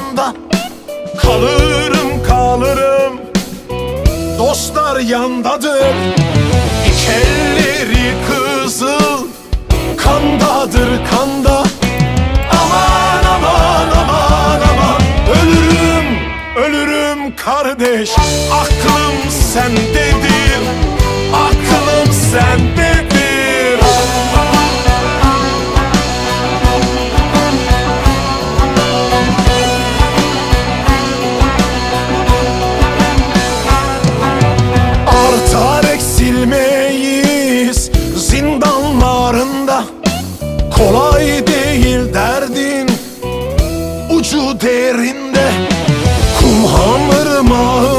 yanında Kalırım kalırım. Dostlar yandadır. İçelleri kızıl. Kandadır kanda. Aman aman aman aman. Ölürüm ölürüm kardeş. Aklım sendedir. Aklım sendedir. Kolay değil derdin Ucu derinde. Kum hamırma